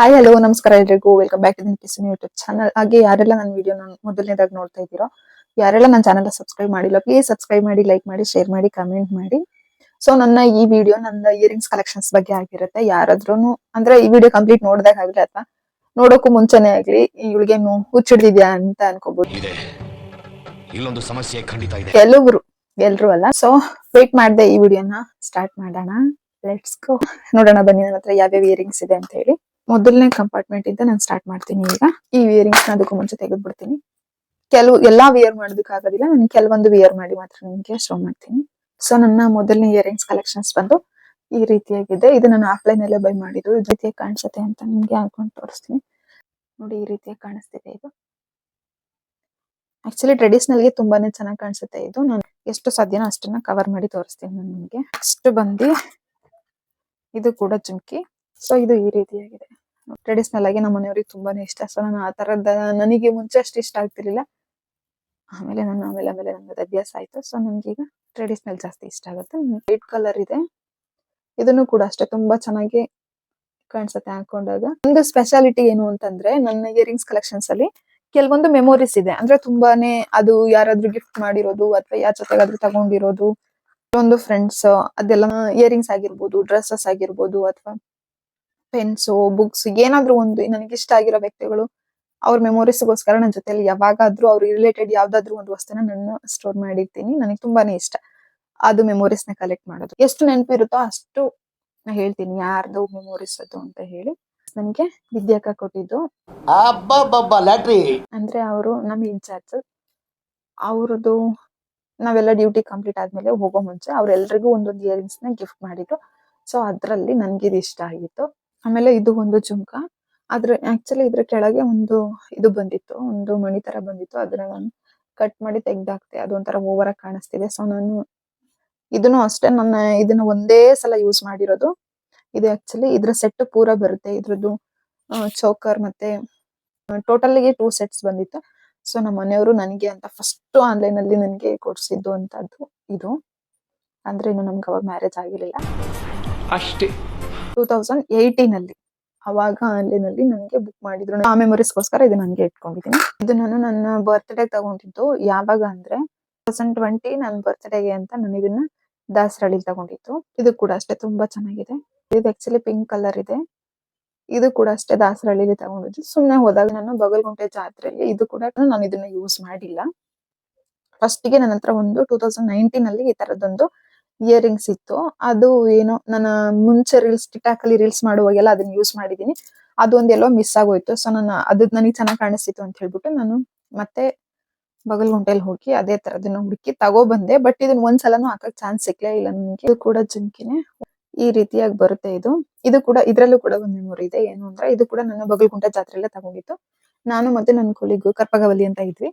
Hi hello ನಮಸ್ಕಾರ ಎಲ್ರಿಗೂ. Welcome back to Kisan YouTube channel ಹಾಗೆ ಯಾರೆಲ್ಲ ನನ್ನ ವಿಡಿಯೋ ಮೊದಲನೇದಾಗಿ ನೋಡ್ತಾ ಇದ್ದೀರೋ ಯಾರೆಲ್ಲ ನನ್ನ ಚಾನಲ್ ಸಬ್ಸ್ಕ್ರೈಬ್ ಮಾಡಿಲ್ಲ ಪ್ಲೀಸ್ ಸಬ್ಸ್ಕ್ರೈಬ್ ಮಾಡಿ ಲೈಕ್ ಮಾಡಿ ಶೇರ್ ಮಾಡಿ ಕಮೆಂಟ್ ಮಾಡಿ. ಸೊ ನನ್ನ ಈ ವಿಡಿಯೋ ನನ್ನ ಇಯರಿಂಗ್ಸ್ ಕಲೆಕ್ಷನ್ಸ್ ಬಗ್ಗೆ ಆಗಿರುತ್ತೆ. ಯಾರಾದ್ರೂ ಅಂದ್ರೆ ಈ ವಿಡಿಯೋ ಕಂಪ್ಲೀಟ್ ನೋಡಿದಾಗ ಆಗಲಿ ಅಥವಾ ನೋಡೋಕ್ಕೂ ಮುಂಚೆನೆ ಆಗ್ಲಿ ನೋ ಹುಚ್ಚಿಡ್ದಿದ್ಯಾ ಅಂತ ಅನ್ಕೋಬಹುದು ಸಮಸ್ಯೆ ಖಂಡಿತ ಇದೆ. ಕೆಲವ್ರು ಎಲ್ರು ಅಲ್ಲ. ಸೊ ವೇಟ್ ಮಾಡ್ದೆ ಈ ವಿಡಿಯೋನ ಸ್ಟಾರ್ಟ್ ಮಾಡೋಣ. ಲೆಟ್ಸ್ ಗೋ ನೋಡೋಣ ಬನ್ನಿ ನನ್ನ ಹತ್ರ ಯಾವ್ಯಾವ ಇಯರಿಂಗ್ಸ್ ಇದೆ ಅಂತ ಹೇಳಿ. ಮೊದಲನೇ ಕಂಪಾರ್ಟ್ಮೆಂಟ್ ಇಂದ ನಾನು ಸ್ಟಾರ್ಟ್ ಮಾಡ್ತೀನಿ ಈಗ. ಈ ಇಯರಿಂಗ್ಸ್ನ ಅದಕ್ಕೂ ಮುಂಚೆ ತೆಗೆದು ಬಿಡ್ತೀನಿ ಕೆಲವು, ಎಲ್ಲಾ ವಿಯರ್ ಮಾಡೋದಕ್ಕೆ ಆಗೋದಿಲ್ಲ. ನಾನು ಕೆಲವೊಂದು ವಿಯರ್ ಮಾಡಿ ಮಾತ್ರ ನಿಮಗೆ ಶೋ ಮಾಡ್ತೀನಿ. ಸೊ ನನ್ನ ಮೊದಲನೇ ಇಯರಿಂಗ್ಸ್ ಕಲೆಕ್ಷನ್ಸ್ ಬಂದು ಈ ರೀತಿಯಾಗಿದೆ. ಇದು ನಾನು ಆಫ್ಲೈನ್ ಅಲ್ಲೇ ಬೈ ಮಾಡಿದ್ದು. ಈ ರೀತಿಯಾಗಿ ಕಾಣಿಸುತ್ತೆ ಅಂತ ನಿಮಗೆ ಹಾಕೊಂಡು ತೋರಿಸ್ತೀನಿ. ನೋಡಿ, ಈ ರೀತಿಯಾಗಿ ಕಾಣಿಸ್ತಿದೆ ಇದು. ಆಕ್ಚುಲಿ ಟ್ರೆಡಿಷನಲ್ಗೆ ತುಂಬಾನೇ ಚೆನ್ನಾಗಿ ಕಾಣಿಸುತ್ತೆ ಇದು. ನಾನು ಎಷ್ಟು ಸಾಧ್ಯನೋ ಅಷ್ಟನ್ನ ಕವರ್ ಮಾಡಿ ತೋರಿಸ್ತೀನಿ ನಾನು ನಿಮಗೆ. ಅಷ್ಟು ಬಂದು ಇದು ಕೂಡ ಜುಮ್ಕಿ ಸೊ ಇದು ಈ ರೀತಿಯಾಗಿದೆ. ಟ್ರೆಡಿಷನಲ್ ಆಗಿ ನಮ್ಮ ಮನೆಯವ್ರಿಗೆ ತುಂಬಾನೇ ಇಷ್ಟ. ಸೊ ನಾನು ಆ ತರದ ನನಗೆ ಮುಂಚೆ ಅಷ್ಟು ಇಷ್ಟ ಆಗ್ತಿರ್ಲಿಲ್ಲ. ಆಮೇಲೆ ನಾನು ಆಮೇಲೆ ಆಮೇಲೆ ನನ್ನ ಅಭ್ಯಾಸ ಆಯ್ತು. ಸೊ ಈಗ ಟ್ರೆಡಿಷನಲ್ ಜಾಸ್ತಿ ಇಷ್ಟ ಆಗುತ್ತೆ. ವೈಟ್ ಕಲರ್ ಇದೆ. ಇದನ್ನು ಕೂಡ ಅಷ್ಟೇ ತುಂಬಾ ಚೆನ್ನಾಗಿ ಕಾಣಿಸುತ್ತೆ ಹಾಕೊಂಡಾಗ. ಒಂದು ಸ್ಪೆಷಾಲಿಟಿ ಏನು ಅಂತಂದ್ರೆ ನನ್ನ ಇಯರಿಂಗ್ಸ್ ಕಲೆಕ್ಷನ್ಸ್ ಅಲ್ಲಿ ಕೆಲವೊಂದು ಮೆಮೊರೀಸ್ ಇದೆ. ಅಂದ್ರೆ ತುಂಬಾನೇ ಅದು ಯಾರಾದ್ರೂ ಗಿಫ್ಟ್ ಮಾಡಿರೋದು ಅಥವಾ ಯಾರ ಜೊತೆಗಾದ್ರೂ ತಗೊಂಡಿರೋದು ಒಂದು ಫ್ರೆಂಡ್ಸ್ ಅದೆಲ್ಲ ಇಯರಿಂಗ್ಸ್ ಆಗಿರ್ಬೋದು ಡ್ರೆಸ್ಸಸ್ ಆಗಿರ್ಬೋದು ಅಥವಾ ಪೆನ್ಸು ಬುಕ್ಸ್ ಏನಾದ್ರೂ ಒಂದು ನನಗೆ ಇಷ್ಟ ಆಗಿರೋ ವ್ಯಕ್ತಿಗಳು ಅವ್ರ ಮೆಮೊರೀಸ್ಗೋಸ್ಕರ ನನ್ನ ಜೊತೆಲಿ ಯಾವಾಗಾದ್ರೂ ಅವ್ರ ರಿಲೇಟೆಡ್ ಯಾವ್ದಾದ್ರು ಒಂದು ವಸ್ತುನ ನಾನು ಸ್ಟೋರ್ ಮಾಡಿರ್ತೀನಿ. ನನಗೆ ತುಂಬಾನೇ ಇಷ್ಟ. ಅದು ಮೆಮೊರೀಸ್ನ ಕಲೆಕ್ಟ್ ಮಾಡೋದು. ಎಷ್ಟು ನೆನಪಿರುತ್ತೋ ಅಷ್ಟು ನಾ ಹೇಳ್ತೀನಿ. ಯಾರ್ದು ಮೆಮೊರೀಸ್ ಅದು ಅಂತ ಹೇಳಿ ನನಗೆ ವಿದ್ಯಾಕ ಕೊಟ್ಟಿದ್ದು. ಅಂದ್ರೆ ಅವರು ನಮ್ ಇನ್ಚಾರ್ಜ್. ಅವ್ರದ್ದು ನಾವೆಲ್ಲ ಡ್ಯೂಟಿ ಕಂಪ್ಲೀಟ್ ಆದ್ಮೇಲೆ ಹೋಗೋ ಮುಂಚೆ ಅವ್ರೆಲ್ರಿಗೂ ಒಂದೊಂದು ಇಯರಿಂಗ್ಸ್ನ ಗಿಫ್ಟ್ ಮಾಡಿದ್ರು. ಸೊ ಅದ್ರಲ್ಲಿ ನನ್ಗೆ ಇದು ಇಷ್ಟ ಆಗಿತ್ತು. ಆಮೇಲೆ ಇದು ಒಂದು ಜುಮ್ಕ. ಅದ್ರ ಆಕ್ಚುಲಿ ಇದ್ರ ಕೆಳಗೆ ಒಂದು ಇದು ಬಂದಿತ್ತು, ಒಂದು ಮಣಿ ತರ ಬಂದಿತ್ತು. ಅದನ್ನ ನಾನು ಕಟ್ ಮಾಡಿ ತೆಗ್ದಾಕ್ತೆ. ಅದೊಂಥರ ಓವರ್ ಆಗಿ ಕಾಣಿಸ್ತಿದೆ. ಸೊ ನಾನು ಇದನ್ನು ಅಷ್ಟೇ ನನ್ನ ಇದನ್ನ ಒಂದೇ ಸಲ ಯೂಸ್ ಮಾಡಿರೋದು. ಇದು ಆಕ್ಚುಲಿ ಇದ್ರ ಸೆಟ್ ಪೂರ ಬರುತ್ತೆ. ಇದ್ರದ್ದು ಚೌಕರ್ ಮತ್ತೆ ಟೋಟಲ್ಗೆ ಟೂ ಸೆಟ್ಸ್ ಬಂದಿತ್ತು. ಸೊ ನಮ್ಮ ಮನೆಯವರು ನನಗೆ ಅಂತ ಫಸ್ಟ್ ಆನ್ಲೈನ್ ಅಲ್ಲಿ ನನಗೆ ಕೊಡಿಸಿದ್ದು ಅಂತದ್ದು ಇದು. ಅಂದ್ರೆ ಇನ್ನು ನಮ್ಗೆ ಅವಾಗ ಮ್ಯಾರೇಜ್ ಆಗಿರಲಿಲ್ಲ. ಅಷ್ಟೇ. ಟೂ ತೌಸಂಡ್ ಏಯ್ಟೀನ್ ಅಲ್ಲಿ. ಅವಾಗ ಆನ್ಲೈನ್ ಅಲ್ಲಿ ನನಗೆ ಬುಕ್ ಮಾಡಿದ್ರು. ಆ ಮೆಮೊರೀಸ್ಗೋಸ್ಕರ ಇದು ನನಗೆ ಇಟ್ಕೊಂಡಿದ್ದೀನಿ. ಇದು ನಾನು ನನ್ನ ಬರ್ತ್ಡೇ ತಗೊಂಡಿದ್ದು ಯಾವಾಗ ಅಂದ್ರೆ ತೌಸಂಡ್ ಟ್ವೆಂಟಿ ನನ್ನ ಬರ್ತ್ಡೇಗೆ ಅಂತ ನಾನು ಇದನ್ನ ದಾಸರಳ್ಳಿ ತಗೊಂಡಿದ್ದು. ಇದು ಕೂಡ ಅಷ್ಟೇ ತುಂಬಾ ಚೆನ್ನಾಗಿದೆ. ಇದು ಆಕ್ಚುಲಿ ಪಿಂಕ್ ಕಲರ್ ಇದೆ. ಇದು ಕೂಡ ಅಷ್ಟೇ ದಾಸರಳ್ಳಿಲಿ ತಗೊಂಡಿದ್ದು. ಸುಮ್ನೆ ಹೋದಾಗ ನಾನು ಬಗಲ್ಗುಂಟೆ ಜಾತ್ರೆಯಲ್ಲಿ ಇದು ಕೂಡ ನಾನು ಇದನ್ನ ಯೂಸ್ ಮಾಡಿಲ್ಲ. ಫಸ್ಟ್ಗೆ ನನ್ನ ಹತ್ರ ಒಂದು ಟೂ ತೌಸಂಡ್ ನೈನ್ಟೀನ್ ಅಲ್ಲಿ ಈ ತರದೊಂದು ಇಯರಿಂಗ್ಸ್ ಇತ್ತು. ಅದು ಏನೋ ನನ್ನ ಮುಂಚೆ ರೀಲ್ಸ್ ಟಿಕ್ಟಾಕ್ ಅಲ್ಲಿ ರೀಲ್ಸ್ ಮಾಡುವಾಗೆಲ್ಲ ಅದನ್ನ ಯೂಸ್ ಮಾಡಿದೀನಿ. ಅದು ಎಲ್ಲೋ ಮಿಸ್ ಆಗೋಯ್ತು. ಸೊ ನಾನು ಅದು ನನಗೆ ಚೆನ್ನಾಗಿ ಕಾಣಿಸ್ತಿತ್ತು ಅಂತ ಹೇಳ್ಬಿಟ್ಟು ನಾನು ಮತ್ತೆ ಬಗಲ್ಗುಂಟೆಲಿ ಹೋಗಿ ಅದೇ ತರದನ್ನ ಹುಡುಕಿ ತಗೋ ಬಂದೆ ಬಟ್ ಇದನ್ನ ಒಂದ್ಸಲನು ಹಾಕಕ್ ಚಾನ್ಸ್ ಸಿಕ್ಲೇ ಇಲ್ಲ ನನಗೆ. ಇದು ಕೂಡ ಜುಮ್ಕಿನೇ ಈ ರೀತಿಯಾಗಿ ಬರುತ್ತೆ ಇದು. ಇದು ಕೂಡ ಇದ್ರಲ್ಲೂ ಕೂಡ ಒಂದು ಮೆಮೊರಿ ಇದೆ. ಏನು ಅಂದ್ರೆ ಇದು ಕೂಡ ನನ್ನ ಬಗಲ್ಗುಂಟೆ ಜಾತ್ರೆಯಲ್ಲೇ ತಗೊಂಡಿತ್ತು ನಾನು ಮತ್ತೆ ನನ್ನ ಕೊಲಿಗು ಕರ್ಪಗವಲಿ ಅಂತ ಇದ್ವಿ.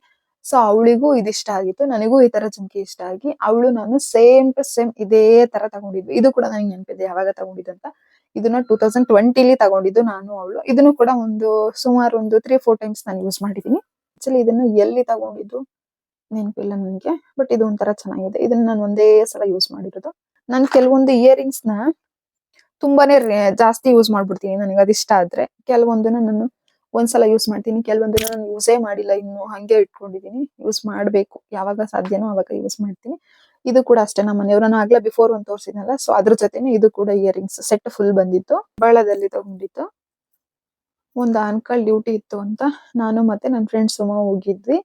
ಸೊ ಅವಳಿಗೂ ಇದಿಷ್ಟ ಆಗಿತ್ತು. ನನಗೂ ಈ ತರ ಜುಮ್ಕಿ ಇಷ್ಟ ಆಗಿ ಅವಳು ನಾನು ಸೇಮ್ ಟು ಸೇಮ್ ಇದೇ ತರ ತಗೊಂಡಿದ್ವಿ. ಇದು ಕೂಡ ನನಗೆ ನೆನಪಿದೆ ಯಾವಾಗ ತಗೊಂಡಿದ್ದಂತ ಇದನ್ನ ಟೂ ತೌಸಂಡ್ ಟ್ವೆಂಟಿಲಿ ತಗೊಂಡಿದ್ದು ನಾನು, ಅವಳು. ಇದನ್ನು ಕೂಡ ಒಂದು ಸುಮಾರು ಒಂದು ತ್ರೀ ಫೋರ್ ಟೈಮ್ಸ್ ನಾನು ಯೂಸ್ ಮಾಡಿದೀನಿ. ಆಕ್ಚುಲಿ ಇದನ್ನ ಎಲ್ಲಿ ತಗೊಂಡಿದ್ದು ನೆನಪಿಲ್ಲ ನನಗೆ ಬಟ್ ಇದು ಒಂಥರ ಚೆನ್ನಾಗಿದೆ. ಇದನ್ನ ನಾನು ಒಂದೇ ಸಲ ಯೂಸ್ ಮಾಡಿರೋದು. ನಾನು ಕೆಲವೊಂದು ಇಯರಿಂಗ್ಸ್ನ ತುಂಬಾನೇ ಜಾಸ್ತಿ ಯೂಸ್ ಮಾಡ್ಬಿಡ್ತೀನಿ ನನಗೆ ಅದಿಷ್ಟ ಆದ್ರೆ. ಕೆಲವೊಂದನ್ನ ನಾನು ಒಂದ್ಸಲ ಯೂಸ್ ಮಾಡ್ತೀನಿ. ಕೆಲವೊಂದನ್ನ ನಾನು ಯೂಸೇ ಮಾಡಿಲ್ಲ. ಇನ್ನು ಹಂಗೆ ಇಟ್ಕೊಂಡಿದೀನಿ. ಯೂಸ್ ಮಾಡ್ಬೇಕು. ಯಾವಾಗ ಸಾಧ್ಯನೋ ಅವಾಗ ಯೂಸ್ ಮಾಡ್ತೀನಿ. ಇದು ಕೂಡ ಅಷ್ಟೇ. ನಮ್ಮ ಮನೆಯವ್ರು ನಾನು ಆಗ್ಲೇ ಬಿಫೋರ್ ಒಂದು ತೋರಿಸಿದ್ನಲ್ಲ ಸೊ ಅದ್ರ ಜೊತೆನೆ ಇದು ಕೂಡ ಇಯರಿಂಗ್ಸ್ ಸೆಟ್ ಫುಲ್ ಬಂದಿತ್ತು. ಬಾಳದಲ್ಲಿ ತಗೊಂಡಿತ್ತು. ಒಂದು ಅನ್ಕಲ್ ಡ್ಯೂಟಿ ಇತ್ತು ಅಂತ ನಾನು ಮತ್ತೆ ನನ್ನ ಫ್ರೆಂಡ್ ಸುಮ ಹೋಗಿದ್ವಿ.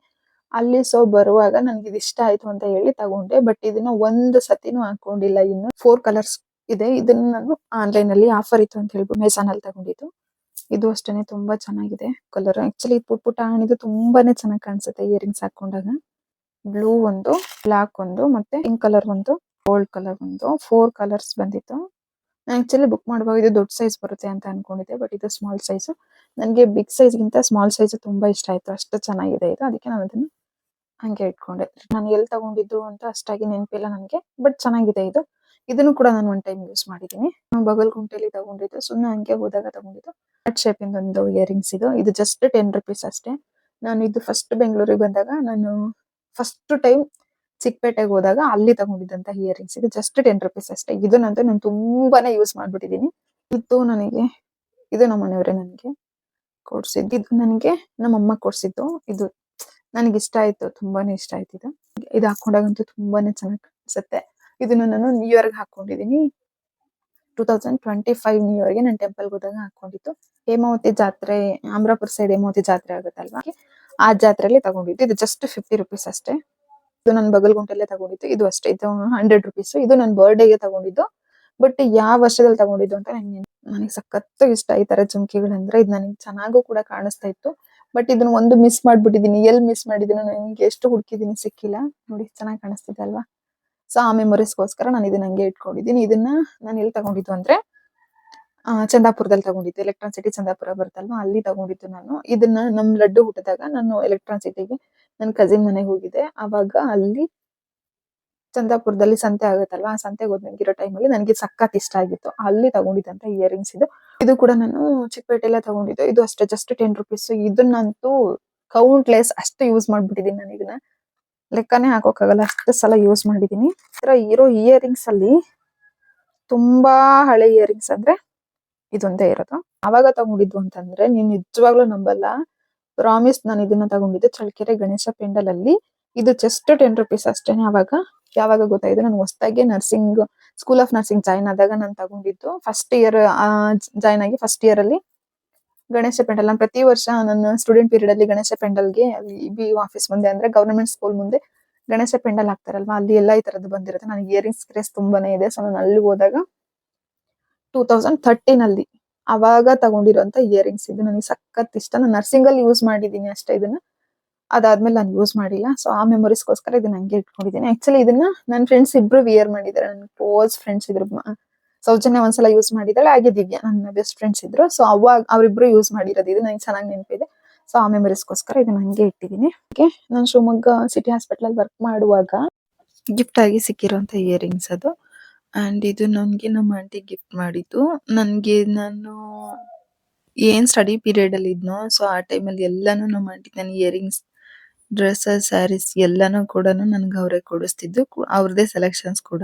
ಅಲ್ಲಿ ಸೊ ಬರುವಾಗ ನನ್ಗೆ ಇದು ಇಷ್ಟ ಆಯ್ತು ಅಂತ ಹೇಳಿ ತಗೊಂಡೆ. ಬಟ್ ಇದನ್ನ ಒಂದು ಸತಿನೂ ಹಾಕೊಂಡಿಲ್ಲ. ಇನ್ನು ಫೋರ್ ಕಲರ್ಸ್ ಇದೆ. ಇದನ್ನ ನಾನು ಆನ್ಲೈನ್ ಅಲ್ಲಿ ಆಫರ್ ಇತ್ತು ಅಂತ ಹೇಳ್ಬಿಟ್ಟು ಅಮೆಝಾನ್ ಅಲ್ಲಿ ತಗೊಂಡಿದ್ದು. ಇದು ಅಷ್ಟೇನೆ ತುಂಬಾ ಚೆನ್ನಾಗಿದೆ ಕಲರ್ ಆಕ್ಚುಲಿ ಪುಟ್ ಪುಟ್ಟ ಆಣಿದು ತುಂಬಾನೇ ಚೆನ್ನಾಗಿ ಕಾಣಿಸುತ್ತೆ ಇಯರಿಂಗ್ಸ್ ಹಾಕೊಂಡಾಗ. ಬ್ಲೂ ಒಂದು ಬ್ಲಾಕ್ ಒಂದು, ಮತ್ತೆ ಪಿಂಕ್ ಕಲರ್ ಒಂದು ಗೋಲ್ಡ್ ಕಲರ್ ಒಂದು ಫೋರ್ ಕಲರ್ಸ್ ಬಂದಿತ್ತು. ಆಕ್ಚುಲಿ ಬುಕ್ ಮಾಡುವಾಗ ಇದು ದೊಡ್ಡ ಸೈಜ್ ಬರುತ್ತೆ ಅಂತ ಅನ್ಕೊಂಡಿದ್ದೆ ಬಟ್ ಇದು ಸ್ಮಾಲ್ ಸೈಜ್ ನನಗೆ ಬಿಗ್ ಸೈಜ್ ಗಿಂತ ಸ್ಮಾಲ್ ಸೈಜ್ ತುಂಬಾ ಇಷ್ಟ ಆಯ್ತು. ಅಷ್ಟು ಚೆನ್ನಾಗಿದೆ ಇದು. ಅದಕ್ಕೆ ನಾನು ಅದನ್ನ ಹಂಗೆ ಇಟ್ಕೊಂಡೆ. ನಾನು ಎಲ್ಲಿ ತಗೊಂಡಿದ್ದು ಅಂತ ಅಷ್ಟಾಗಿ ನೆನಪಿಲ್ಲ ನನಗೆ ಬಟ್ ಚೆನ್ನಾಗಿದೆ ಇದು. ಇದನ್ನು ಕೂಡ ನಾನು ಒನ್ ಟೈಮ್ ಯೂಸ್ ಮಾಡಿದ್ದೀನಿ. ಬಗಲ್ಗುಂಟೆಲಿ ತಗೊಂಡಿದ್ದು ಸುಮ್ಮನೆ ಹಂಗೆ ಹೋದಾಗ ತಗೊಂಡಿದ್ದು. ಶೇಪ್ ಒಂದು ಇಯರಿಂಗ್ಸ್ ಇದು. ಇದು ಜಸ್ಟ್ ಟೆನ್ ರುಪೀಸ್ ಅಷ್ಟೇ. ನಾನು ಇದು ಫಸ್ಟ್ ಬೆಂಗಳೂರಿಗೆ ಬಂದಾಗ ನಾನು ಫಸ್ಟ್ ಟೈಮ್ ಚಿಕ್ಕಪೇಟೆಗೆ ಹೋದಾಗ ಅಲ್ಲಿ ತಗೊಂಡಿದ್ದಂತ ಇಯರಿಂಗ್ಸ್ ಇದು. ಜಸ್ಟ್ ಟೆನ್ ರುಪೀಸ್ ಅಷ್ಟೇ. ಇದನ್ನಂತೂ ನಾನು ತುಂಬಾನೇ ಯೂಸ್ ಮಾಡ್ಬಿಟ್ಟಿದೀನಿ ಇದು ನನಗೆ, ಇದು ನಮ್ಮ ಮನೆಯವರೇ ನನಗೆ ಕೊಡ್ಸಿದ್ದು. ಇದು ನನಗೆ ನಮ್ಮಮ್ಮ ಕೊಡ್ಸಿದ್ದು. ಇದು ನನಗೆ ಇಷ್ಟ ಆಯ್ತು, ತುಂಬಾನೇ ಇಷ್ಟ ಆಯ್ತು ಇದು. ಇದು ಹಾಕೊಂಡಾಗಂತೂ ತುಂಬಾನೇ ಚೆನ್ನಾಗಿ ಕಾಣಿಸುತ್ತೆ. ಇದನ್ನು ನಾನು ನ್ಯೂ ಇಯರ್ಗೆ ಹಾಕೊಂಡಿದೀನಿ two thousand twenty five new ಇಯರ್ಗೆ ನಾನು ಟೆಂಪಲ್ಗೆ ಹೋದಾಗ ಹಾಕೊಂಡಿತ್ತು ಹೇಮಾವತಿ ಜಾತ್ರೆ ಆಮ್ರಾಪುರ ಸೈಡ್ ಹೇಮಾವತಿ ಜಾತ್ರೆ ಆಗುತ್ತಲ್ವಾ? ಆ ಜಾತ್ರೆಯಲ್ಲಿ ತಗೊಂಡಿದ್ದು. ಇದು ಜಸ್ಟ್ ಫಿಫ್ಟಿ ರುಪೀಸ್ ಅಷ್ಟೇ. ಇದು ನನ್ನ ಬಗಲ್ಗುಂಟಲ್ಲೇ ತಗೊಂಡಿದ್ದು. ಇದು ಅಷ್ಟೇ. ಇದು ಹಂಡ್ರೆಡ್ ರುಪೀಸ್ ಇದು ನನ್ನ ಬರ್ಡೇಗೆ ತಗೊಂಡಿದ್ದು. ಬಟ್ ಯಾವ ವರ್ಷದಲ್ಲಿ ತಗೊಂಡಿದ್ದು ಅಂತ ನನಗೆ ನನಗೆ ಸಖತ್ ಇಷ್ಟ ಈ ತರ ಜುಮ್ಕಿಗಳಂದ್ರೆ. ಇದು ನನಗೆ ಚೆನ್ನಾಗೂ ಕೂಡ ಕಾಣಿಸ್ತಾ ಇತ್ತು. ಬಟ್ ಇದನ್ನ ಒಂದು ಮಿಸ್ ಮಾಡ್ಬಿಟ್ಟಿದೀನಿ. ಎಲ್ಲಿ ಮಿಸ್ ಮಾಡಿದೀನಿ ನನಗೆ ಎಷ್ಟು ಹುಡುಕಿದೀನಿ ಸಿಕ್ಕಿಲ್ಲ. ನೋಡಿ, ಚೆನ್ನಾಗಿ ಕಾಣಿಸ್ತಿದೆ ಅಲ್ವಾ? ಸೊ ಆ ಮೆಮೊರೀಸ್ಗೋಸ್ಕರ ನಾನು ಇದನ್ನ ಹಂಗೆ ಇಟ್ಕೊಂಡಿದ್ದೀನಿ. ಇದನ್ನ ನಾನು ಎಲ್ಲಿ ತಗೊಂಡಿದ್ದು ಅಂದ್ರೆ ಚಂದಾಪುರದಲ್ಲಿ ತಗೊಂಡಿದ್ದೆ. ಎಲೆಕ್ಟ್ರಾನ್ ಸಿಟಿ ಚಂದಾಪುರ ಬರುತ್ತಲ್ವಾ? ಅಲ್ಲಿ ತಗೊಂಡಿದ್ದು ನಾನು. ಇದನ್ನ ನಮ್ ಲಡ್ಡು ಹುಟ್ಟಿದಾಗ ನಾನು ಎಲೆಕ್ಟ್ರಾನ್ ಸಿಟಿಗೆ ನನ್ನ ಕಸಿನ್ ಮನೆಗೆ ಹೋಗಿದ್ದೆ. ಅವಾಗ ಅಲ್ಲಿ ಚಂದಾಪುರದಲ್ಲಿ ಸಂತೆ ಆಗುತ್ತಲ್ವಾ? ಆ ಸಂತೆಗೆ ಹೋದಂಗಿರೋ ಟೈಮಲ್ಲಿ ನನಗೆ ಸಖತ್ ಇಷ್ಟ ಆಗಿತ್ತು. ಅಲ್ಲಿ ತಗೊಂಡಿದ್ದಂತ ಇಯರಿಂಗ್ಸ್ ಇದು. ಇದು ಕೂಡ ನಾನು ಚಿಕ್ಕಪೇಟೆಲ್ಲ ತಗೊಂಡಿದ್ದು. ಇದು ಅಷ್ಟೇ ಜಸ್ಟ್ ಟೆನ್ ರುಪೀಸ್ ಇದನ್ನಂತೂ ಕೌಂಟ್ಲೆಸ್ ಅಷ್ಟು ಯೂಸ್ ಮಾಡ್ಬಿಟ್ಟಿದ್ದೀನಿ ನಾನು ಇದನ್ನ. ಲೆಕ್ಕನೇ ಹಾಕೋಕ್ಕಾಗಲ್ಲ, ಅಷ್ಟು ಸಲ ಯೂಸ್ ಮಾಡಿದ್ದೀನಿ ಈ ಇರೋ ಇಯರಿಂಗ್ಸ್ ಅಲ್ಲಿ ತುಂಬಾ ಹಳೆ ಇಯರಿಂಗ್ಸ್ ಅಂದ್ರೆ ಇದೊಂದೇ ಇರೋದು. ಅವಾಗ ತಗೊಂಡಿದ್ದು ಅಂತಂದ್ರೆ ನೀನ್ ನಿಜವಾಗ್ಲೂ ನಂಬಲ್ಲ. ಪ್ರಾಮಿಸ್ ನಾನು ಇದನ್ನ ತಗೊಂಡಿದ್ದು ಚಳ್ಳಕೆರೆ ಗಣೇಶ ಪೆಂಡಲ್ ಅಲ್ಲಿ ಇದು ಜಸ್ಟ್ ಟೆನ್ ರುಪೀಸ್ ಅಷ್ಟೇನೆ ಅವಾಗ ಯಾವಾಗ ಗೊತ್ತಾಯ್ತು? ನಾನು ಹೊಸದಾಗಿ nursing school of nursing join ಆದಾಗ ನಾನು ತಗೊಂಡಿದ್ದು ಫಸ್ಟ್ ಇಯರ್ ಜಾಯ್ನ್ ಆಗಿ ಫಸ್ಟ್ ಇಯರ್ ಅಲ್ಲಿ ಗಣೇಶ ಪೆಂಡಲ್. ನಾನು ಪ್ರತಿ ವರ್ಷ ನನ್ನ ಸ್ಟೂಡೆಂಟ್ ಪೀರಿಯಡ್ ಅಲ್ಲಿ ಗಣೇಶ ಪೆಂಡಲ್ಗೆ ಅಲ್ಲಿ ಬಿ ಆಫೀಸ್ ಮುಂದೆ ಅಂದ್ರೆ ಗವರ್ನಮೆಂಟ್ ಸ್ಕೂಲ್ ಮುಂದೆ ಗಣೇಶ ಪೆಂಡಲ್ ಹಾಕ್ತಾರಲ್ವಾ? ಅಲ್ಲಿ ಎಲ್ಲ ಈ ತರದ್ದು ಬಂದಿರುತ್ತೆ. ನನಗೆ ಇಯರಿಂಗ್ಸ್ ಕ್ರೇಸ್ ತುಂಬಾನೇ ಇದೆ. ಸೊ ನಾನು ಅಲ್ಲಿ ಹೋದಾಗ ಟೂ ತೌಸಂಡ್ ಥರ್ಟೀನ್ ಅಲ್ಲಿ ಅವಾಗ ತಗೊಂಡಿರುವಂತ ಇಯರಿಂಗ್ಸ್ ಇದು. ನನಗೆ ಸಖತ್ ಇಷ್ಟ. ನಾನು ನರ್ಸಿಂಗ್ ಅಲ್ಲಿ ಯೂಸ್ ಮಾಡಿದೀನಿ ಅಷ್ಟೇ ಇದನ್ನ. ಅದಾದ್ಮೇಲೆ ನಾನು ಯೂಸ್ ಮಾಡಿಲ್ಲ. ಸೊ ಆ ಮೆಮೊರೀಸ್ಗೋಸ್ಕರ ಇದನ್ನ ಹಂಗೆ ಇಟ್ಕೊಂಡಿದ್ದೀನಿ. ಆಕ್ಚುಲಿ ಇದನ್ನ ನನ್ನ ಫ್ರೆಂಡ್ಸ್ ಇಬ್ರು ವಿಯರ್ ಮಾಡಿದ್ದಾರೆ. ನನ್ನ ಕ್ಲೋಸ್ ಫ್ರೆಂಡ್ಸ್ ಇದ್ರು. ಸೌಜನ್ಯ ಒಂದ್ಸಲ ಯೂಸ್ ಮಾಡಿದಾಳೆ ಹಾಗೆ ದಿವ್ಯಾ ನನ್ನ ಬೆಸ್ಟ್ ಫ್ರೆಂಡ್ಸ್ ಇದ್ರು. ಸೊ ಅವಾಗ ಅವರಿಬ್ರು ಯೂಸ್ ಮಾಡಿರೋದು. ಇದು ನನಗೆ ಚೆನ್ನಾಗಿ ನೆನಪಿದೆ. ಸೊ ಆ ಮೆಮೊರೀಸ್ಗೋಸ್ಕರ ಇದನ್ನ ಹಂಗೆ ಇಟ್ಟಿದ್ದೀನಿ. ನಾನು ಶಿವಮೊಗ್ಗ ಸಿಟಿ ಹಾಸ್ಪಿಟಲ್ ಅಲ್ಲಿ ವರ್ಕ್ ಮಾಡುವಾಗ ಗಿಫ್ಟ್ ಆಗಿ ಸಿಕ್ಕಿರೋಂಥ ಇಯರಿಂಗ್ಸ್ ಅದು. ಅಂಡ್ ಇದು ನನ್ಗೆ ನಮ್ಮ ಆಂಟಿ ಗಿಫ್ಟ್ ಮಾಡಿದ್ದು. ನನ್ಗೆ ನಾನು ಏನ್ ಸ್ಟಡಿ ಪೀರಿಯಡ್ ಅಲ್ಲಿ ಇದ್ನೋ ಸೊ ಆ ಟೈಮಲ್ಲಿ ಎಲ್ಲಾನು ನಮ್ಮ ಆಂಟಿ ನನ್ನ ಇಯರಿಂಗ್ಸ್ ಡ್ರೆಸ್ಸಸ್, ಸ್ಯಾರೀಸ್ ಎಲ್ಲಾನು ಕೂಡ ನನಗೆ ಅವರೇ ಕೊಡಿಸ್ತಿದ್ದು. ಅವರದೇ ಸೆಲೆಕ್ಷನ್ಸ್ ಕೂಡ.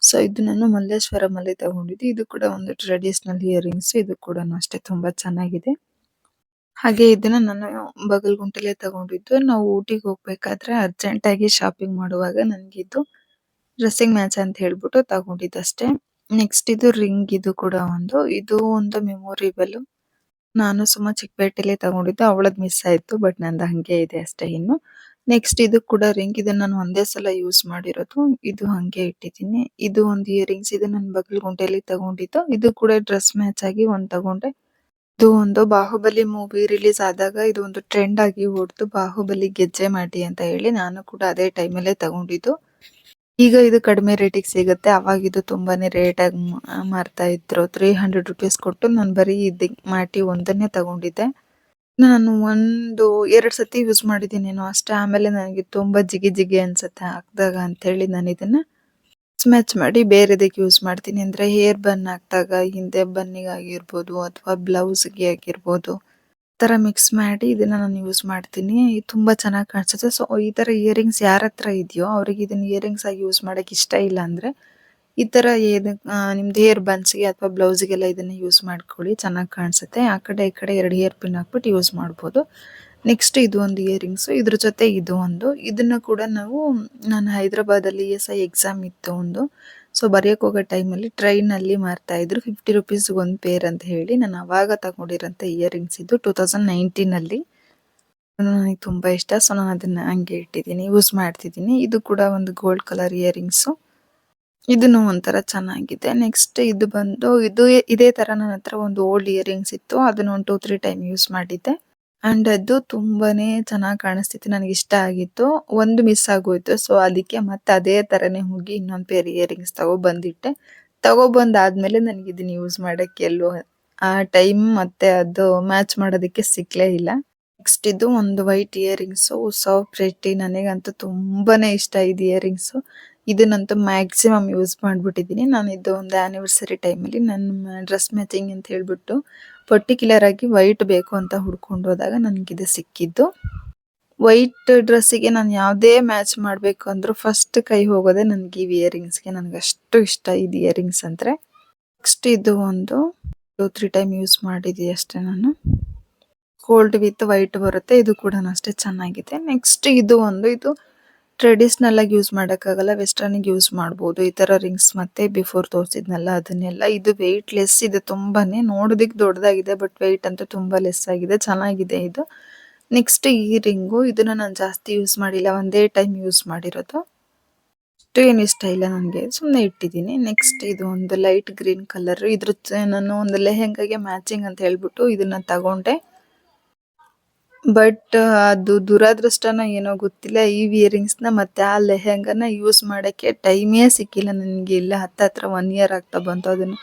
ಸೊ ಇದು ನಾನು ಮಲ್ಲೇಶ್ವರಂ ಅಲ್ಲಿ ತಗೊಂಡಿದ್ದು. ಇದು ಕೂಡ ಒಂದು ಟ್ರೆಡಿಷನಲ್ ಇಯರ್ ರಿಂಗ್ಸ್ ಇದು ಕೂಡ ಅಷ್ಟೇ ತುಂಬಾ ಚೆನ್ನಾಗಿದೆ. ಹಾಗೆ ಇದನ್ನ ನಾನು ಬಗಲ್ಗುಂಟಲ್ಲೇ ತಗೊಂಡಿದ್ದು. ನಾವು ಊಟಿಗೆ ಹೋಗ್ಬೇಕಾದ್ರೆ ಅರ್ಜೆಂಟ್ ಆಗಿ ಶಾಪಿಂಗ್ ಮಾಡುವಾಗ ನನ್ಗಿದ್ದು ಡ್ರೆಸ್ಸಿಂಗ್ ಮ್ಯಾಚ್ ಅಂತ ಹೇಳ್ಬಿಟ್ಟು ತಗೊಂಡಿದ್ದಷ್ಟೇ. ನೆಕ್ಸ್ಟ್ ಇದು ರಿಂಗ್ ಇದು ಕೂಡ ಒಂದು. ಇದು ಒಂದು ಮೆಮೊರೇಬಲ್ ನಾನು ಸುಮ್ಮ ಚಿಕ್ಕಪೇಟೆಲೆ ತಗೊಂಡಿದ್ದು, ಅವಳದ್ ಮಿಸ್ ಆಯ್ತು ಬಟ್ ನಂದು ಹಂಗೆ ಇದೆ ಅಷ್ಟೇ ಇನ್ನು. ನೆಕ್ಸ್ಟ್ ಇದು ಕೂಡ ರಿಂಗ್ ಇದನ್ನ ನಾನು ಒಂದೇ ಸಲ ಯೂಸ್ ಮಾಡಿರೋದು, ಇದು ಹಂಗೆ ಇಟ್ಟಿದ್ದೀನಿ. ಇದು ಒಂದು ಇಯರಿಂಗ್ಸ್ ಇದು ನನ್ನ ಬಗಲ್ ಗುಂಟೆಯಲ್ಲಿ ತಗೊಂಡಿದ್ದು, ಇದು ಕೂಡ ಡ್ರೆಸ್ ಮ್ಯಾಚ್ ಆಗಿ ಒಂದ್ ತಗೊಂಡೆ. ಇದು ಒಂದು ಬಾಹುಬಲಿ ಮೂವಿ ರಿಲೀಸ್ ಆದಾಗ ಇದು ಒಂದು ಟ್ರೆಂಡ್ ಆಗಿ ಹೊಡೆದು, ಬಾಹುಬಲಿ ಗೆಜ್ಜೆ ಮಾಡಿ ಅಂತ ಹೇಳಿ ನಾನು ಕೂಡ ಅದೇ ಟೈಮಲ್ಲೇ ತಗೊಂಡಿದ್ದು. ಈಗ ಇದು ಕಡಿಮೆ ರೇಟಿಗೆ ಸಿಗುತ್ತೆ. ಅವಾಗ ಇದು ತುಂಬಾನೇ ರೇಟ್ ಆಗಿ ಮಾರ್ತಾ ಇದ್ರು. ತ್ರೀ ಹಂಡ್ರೆಡ್ ರುಪೀಸ್ ಕೊಟ್ಟು ನಾನು ಬರೀ ಇದು ಮಾಟಿ ಒಂದನ್ನೇ ತಗೊಂಡಿದ್ದೆ. ನಾನು ಒಂದು ಎರಡು ಸತಿ ಯೂಸ್ ಮಾಡಿದ್ದೀನೇನೋ ಅಷ್ಟೇ. ಆಮೇಲೆ ನನಗೆ ತುಂಬಾ ಜಿಗಿ ಜಿಗಿ ಅನ್ಸುತ್ತೆ ಹಾಕ್ದಾಗ ಅಂತ ಹೇಳಿ ನಾನು ಇದನ್ನ ಸ್ಮ್ಯಾಚ್ ಮಾಡಿ ಬೇರೆದಕ್ಕೆ ಯೂಸ್ ಮಾಡ್ತೀನಿ. ಅಂದ್ರೆ ಹೇರ್ ಬನ್ ಹಾಕ್ದಾಗ ಹಿಂದೆ ಬನ್ನಿಗೆ ಆಗಿರ್ಬೋದು ಅಥವಾ ಬ್ಲೌಸ್ಗೆ ಆಗಿರ್ಬೋದು. ತರ ಮಿಕ್ಸ್ ಮಾಡಿ ಇದನ್ನ ನಾನು ಯೂಸ್ ಮಾಡ್ತೀನಿ. ತುಂಬಾ ಚೆನ್ನಾಗಿ ಕಾಣಿಸುತ್ತೆ. ಸೊ ಈ ತರ ಇಯರಿಂಗ್ಸ್ ಯಾರ ಹತ್ರ ಇದೆಯೋ ಅವ್ರಿಗೆ ಇದನ್ನ ಇಯರಿಂಗ್ಸ್ ಆಗಿ ಯೂಸ್ ಮಾಡಕ್ ಇಷ್ಟ ಇಲ್ಲ ಅಂದ್ರೆ ಈ ತರ ನಿಮ್ದು ಹೇರ್ ಬನ್ಸ್ಗೆ ಅಥವಾ ಬ್ಲೌಸ್ಗೆಲ್ಲ ಇದನ್ನ ಯೂಸ್ ಮಾಡ್ಕೊಳ್ಳಿ. ಚೆನ್ನಾಗಿ ಕಾಣಿಸುತ್ತೆ. ಆ ಕಡೆ ಈ ಕಡೆ ಎರಡು ಹೇರ್ ಪಿನ್ ಹಾಕ್ಬಿಟ್ಟು ಯೂಸ್ ಮಾಡ್ಬೋದು. ನೆಕ್ಸ್ಟ್ ಇದು ಒಂದು ಇಯರಿಂಗ್ಸ್ ಇದ್ರ ಜೊತೆ ಇದು ಒಂದು. ಇದನ್ನ ಕೂಡ ನಾವು, ನಾನು ಹೈದ್ರಾಬಾದಲ್ಲಿ ಎಸ್ ಐ ಎಕ್ಸಾಮ್ ಇತ್ತು ಒಂದು. ಸೊ ಬರೆಯಕ್ಕೆ ಹೋಗೋ ಟೈಮಲ್ಲಿ ಟ್ರೈನಲ್ಲಿ ಮಾರ್ತಾ ಇದ್ರು. ಫಿಫ್ಟಿ ರುಪೀಸ್ ಒಂದು ಪೇರ್ ಅಂತ ಹೇಳಿ ನಾನು ಅವಾಗ ತಗೊಂಡಿರೋಂಥ ಇಯರಿಂಗ್ಸ್ ಇದು ಟೂ ತೌಸಂಡ್ ನೈನ್ಟೀನಲ್ಲಿ ನನಗೆ ತುಂಬ ಇಷ್ಟ. ಸೊ ನಾನು ಅದನ್ನು ಹಂಗೆ ಇಟ್ಟಿದ್ದೀನಿ ಯೂಸ್ ಮಾಡ್ತಿದ್ದೀನಿ. ಇದು ಕೂಡ ಒಂದು ಗೋಲ್ಡ್ ಕಲರ್ ಇಯರಿಂಗ್ಸು ಇದನ್ನು ಒಂಥರ ಚೆನ್ನಾಗಿದೆ. ನೆಕ್ಸ್ಟ್ ಇದು ಬಂದು, ಇದು ಇದೇ ಥರ ನನ್ನ ಹತ್ರ ಒಂದು ಓಲ್ಡ್ ಇಯರಿಂಗ್ಸ್ ಇತ್ತು. ಅದನ್ನು ಒಂದು ಟೂ ತ್ರೀ ಟೈಮ್ ಯೂಸ್ ಮಾಡಿದ್ದೆ. ಅಂಡ್ ಅದು ತುಂಬಾನೇ ಚೆನ್ನಾಗಿ ಕಾಣಿಸ್ತಿತ್ತು, ನನಗೆ ಇಷ್ಟ ಆಗಿತ್ತು. ಒಂದು ಮಿಸ್ ಆಗೋಯ್ತು ಸೊ ಅದಕ್ಕೆ ಮತ್ತೆ ಅದೇ ತರನೇ ಹೋಗಿ ಇನ್ನೊಂದು ಪೇರ್ ಇಯರಿಂಗ್ಸ್ ತಗೋ ಬಂದಿಟ್ಟೆ. ತಗೋ ಬಂದಾದ್ಮೇಲೆ ನನಗೆ ಇದನ್ನ ಯೂಸ್ ಮಾಡಕ್ಕೆ ಎಲ್ಲೋ, ಆ ಟೈಮ್ ಮತ್ತೆ ಅದು ಮ್ಯಾಚ್ ಮಾಡೋದಕ್ಕೆ ಸಿಕ್ಕಲೇ ಇಲ್ಲ. ನೆಕ್ಸ್ಟ್ ಇದು ಒಂದು ವೈಟ್ ಇಯರಿಂಗ್ಸ್ ಸೊ ಪ್ರೆಟ್ಟಿ ನನಗಂತೂ ತುಂಬಾನೇ ಇಷ್ಟ ಇದು ಇಯರಿಂಗ್ಸ್ ಇದನ್ನಂತೂ ಮ್ಯಾಕ್ಸಿಮಮ್ ಯೂಸ್ ಮಾಡ್ಬಿಟ್ಟಿದ್ದೀನಿ. ನಾನು ಇದು ಒಂದು ಆನಿವರ್ಸರಿ ಟೈಮಲ್ಲಿ ನನ್ನ ಡ್ರೆಸ್ ಮ್ಯಾಚಿಂಗ್ ಅಂತ ಹೇಳ್ಬಿಟ್ಟು ಪರ್ಟಿಕ್ಯುಲರ್ ಆಗಿ ವೈಟ್ ಬೇಕು ಅಂತ ಹುಡ್ಕೊಂಡು ಹೋದಾಗ ನನಗಿದು ಸಿಕ್ಕಿದ್ದು. ವೈಟ್ ಡ್ರೆಸ್ಸಿಗೆ ನಾನು ಯಾವುದೇ ಮ್ಯಾಚ್ ಮಾಡಬೇಕು ಅಂದರೂ ಫಸ್ಟ್ ಕೈ ಹೋಗೋದೇ ನನಗೆ ಈ ಇಯರಿಂಗ್ಸ್ಗೆ ನನಗೆ ಅಷ್ಟು ಇಷ್ಟ ಇದು ಇಯರಿಂಗ್ಸ್ ಅಂದರೆ. ನೆಕ್ಸ್ಟ್ ಇದು ಒಂದು ಟೂ ತ್ರೀ ಟೈಮ್ ಯೂಸ್ ಮಾಡಿದ್ದೀವಿ ಅಷ್ಟೇ ನಾನು. ಗೋಲ್ಡ್ ವಿತ್ ವೈಟ್ ಬರುತ್ತೆ, ಇದು ಕೂಡ ಅಷ್ಟೇ ಚೆನ್ನಾಗಿದೆ. ನೆಕ್ಸ್ಟ್ ಇದು ಒಂದು, ಇದು ಟ್ರೆಡಿಷ್ನಲ್ ಆಗಿ ಯೂಸ್ ಮಾಡೋಕ್ಕಾಗಲ್ಲ ವೆಸ್ಟರ್ನ್ ಯೂಸ್ ಮಾಡ್ಬೋದು. ಈ ತರ ರಿಂಗ್ಸ್ ಮತ್ತೆ ಬಿಫೋರ್ ತೋರಿಸಿದ್ನಲ್ಲ, ಅದನ್ನೆಲ್ಲ. ಇದು ವೆಯ್ಟ್ ಲೆಸ್ ಇದೆ ತುಂಬಾನೇ ನೋಡೋದಕ್ಕೆ ದೊಡ್ಡದಾಗಿದೆ ಬಟ್ ವೆಯ್ಟ್ ಅಂತೂ ತುಂಬಾ ಲೆಸ್ ಆಗಿದೆ. ಚೆನ್ನಾಗಿದೆ ಇದು. ನೆಕ್ಸ್ಟ್ ಈ ರಿಂಗು, ಇದನ್ನ ನಾನು ಜಾಸ್ತಿ ಯೂಸ್ ಮಾಡಿಲ್ಲ, ಒಂದೇ ಟೈಮ್ ಯೂಸ್ ಮಾಡಿರೋದು. ಅಷ್ಟು ಏನು ಇಷ್ಟ ಇಲ್ಲ ನನಗೆ. ಸುಮ್ಮನೆ ಇಟ್ಟಿದ್ದೀನಿ. ನೆಕ್ಸ್ಟ್ ಇದು ಒಂದು ಲೈಟ್ ಗ್ರೀನ್ ಕಲರ್ ಇದ್ರ ನಾನು ಒಂದು ಲೆಹೆಂಗಾಗೆ ಮ್ಯಾಚಿಂಗ್ ಅಂತ ಹೇಳ್ಬಿಟ್ಟು ಇದನ್ನ ತಗೊಂಡೆ. ಬಟ್ ಅದು ದುರಾದೃಷ್ಟನ ಏನೋ ಗೊತ್ತಿಲ್ಲ. ಈ ಇಯರಿಂಗ್ಸ್ನ ಮತ್ತೆ ಆ ಲೆಹೆಂಗಾನ ಯೂಸ್ ಮಾಡಕ್ಕೆ ಟೈಮೇ ಸಿಕ್ಕಿಲ್ಲ. ನನಗೆ ಇಲ್ಲ ಹತ್ತತ್ರ ಒನ್ ಇಯರ್ ಆಗ್ತಾ ಬಂತು. ಅದನ್ನು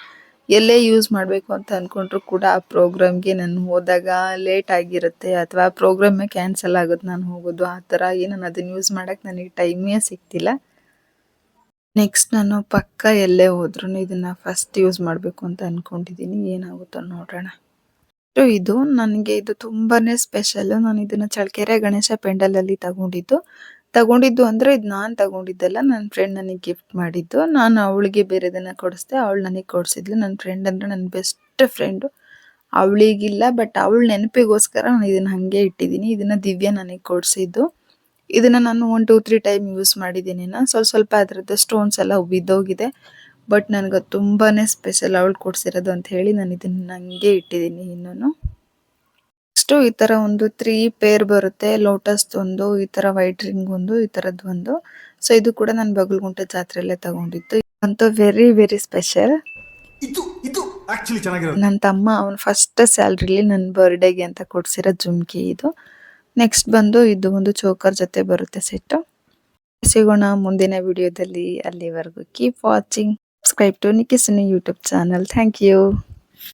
ಎಲ್ಲೇ ಯೂಸ್ ಮಾಡಬೇಕು ಅಂತ ಅನ್ಕೊಂಡ್ರು ಕೂಡ ಆ ಪ್ರೋಗ್ರಾಮ್ಗೆ ನಾನು ಹೋದಾಗ ಲೇಟ್ ಆಗಿರುತ್ತೆ. ಅಥವಾ ಆ ಪ್ರೋಗ್ರಾಮೇ ಕ್ಯಾನ್ಸಲ್ ಆಗುತ್ತೆ ನಾನು ಹೋಗೋದು. ಆ ಥರ ನಾನು ಅದನ್ನ ಯೂಸ್ ಮಾಡಕ್ಕೆ ನನಗೆ ಟೈಮೇ ಸಿಗ್ತಿಲ್ಲ ನೆಕ್ಸ್ಟ್ ನಾನು ಪಕ್ಕ ಎಲ್ಲೇ ಹೋದ್ರೂ ಇದನ್ನು ಫಸ್ಟ್ ಯೂಸ್ ಮಾಡಬೇಕು ಅಂತ ಅಂದ್ಕೊಂಡಿದ್ದೀನಿ ಏನಾಗುತ್ತೋ ನೋಡೋಣ. ಸೊ ಇದು ನನಗೆ ಇದು ತುಂಬಾನೇ ಸ್ಪೆಷಲ್ ನಾನು ಇದನ್ನ ಚಳಕೆರೆ ಗಣೇಶ ಪೆಂಡಲ್ ಅಲ್ಲಿ ತಗೊಂಡಿದ್ದು. ತಗೊಂಡಿದ್ದು ಅಂದ್ರೆ ಇದು ನಾನು ತಗೊಂಡಿದ್ದಲ್ಲ ನನ್ನ ಫ್ರೆಂಡ್ ನನಗೆ ಗಿಫ್ಟ್ ಮಾಡಿದ್ದು. ನಾನು ಅವಳಿಗೆ ಬೇರೆದನ್ನ ಕೊಡಿಸ್ದೆ, ಅವಳು ನನಗೆ ಕೊಡಿಸಿದ್ಲು. ನನ್ನ ಫ್ರೆಂಡ್ ಅಂದ್ರೆ ನನ್ನ ಬೆಸ್ಟ್ ಫ್ರೆಂಡ್ ಅವಳಿಗಿಲ್ಲ ಬಟ್ ಅವಳ ನೆನಪಿಗೋಸ್ಕರ ನಾನು ಇದನ್ನ ಹಂಗೆ ಇಟ್ಟಿದ್ದೀನಿ. ಇದನ್ನ ದಿವ್ಯ ನನಗೆ ಕೊಡಿಸಿದ್ದು. ಇದನ್ನ ನಾನು one two three time use ಮಾಡಿದ್ದೀನಿ. ಸ್ವಲ್ಪ ಸ್ವಲ್ಪ ಅದರದ್ದು ಸ್ಟೋನ್ಸ್ ಎಲ್ಲ ಬಿದ್ದೋಗಿದೆ ಬಟ್ ನನಗೆ ತುಂಬಾನೇ ಸ್ಪೆಷಲ್ ಅವಳು ಕೊಡ್ಸಿರೋದು ಅಂತ ಹೇಳಿ ನಾನು ಇದನ್ನ ನಂಗೆ ಇಟ್ಟಿದ್ದೀನಿ ಇನ್ನೂ ನೆಕ್ಸ್ಟ್ ಈ ತರ ಒಂದು ತ್ರೀ ಪೇರ್ ಬರುತ್ತೆ ಲೋಟಸ್ ಒಂದು ಈ ತರ ವೈಟ್ ರಿಂಗ್ ಒಂದು ಈ ತರದ್ ಒಂದು. ಸೊ ಇದು ಕೂಡ ನಾನು ಬಗಲ್ಗುಂಟೆ ಜಾತ್ರೆಯಲ್ಲೇ ತಗೊಂಡಿದ್ದು. ಅಂತೂ ವೆರಿ ವೆರಿ ಸ್ಪೆಷಲ್ ನನ್ನ ತಮ್ಮ ಅವನ ಫಸ್ಟ್ ಸ್ಯಾಲ್ರಿಲಿ ನನ್ನ ಬರ್ಡೇಗೆ ಅಂತ ಕೊಡ್ಸಿರೋ ಜುಮ್ಕಿ ಇದು. ನೆಕ್ಸ್ಟ್ ಬಂದು ಇದು ಒಂದು ಚೋಕರ್ ಜೊತೆ ಬರುತ್ತೆ ಸೆಟ್ ಸಿಗೋಣ ಮುಂದಿನ ವಿಡಿಯೋದಲ್ಲಿ ಅಲ್ಲಿವರೆಗೂ ಕೀಪ್ ವಾಚಿಂಗ್ ಸಬ್ಸ್ಕ್ರೈಬ್ ಟು ನಿಕಿಸನಿ ಯೂಟ್ಯೂಬ್ ಚಾನಲ್ ಥ್ಯಾಂಕ್ ಯು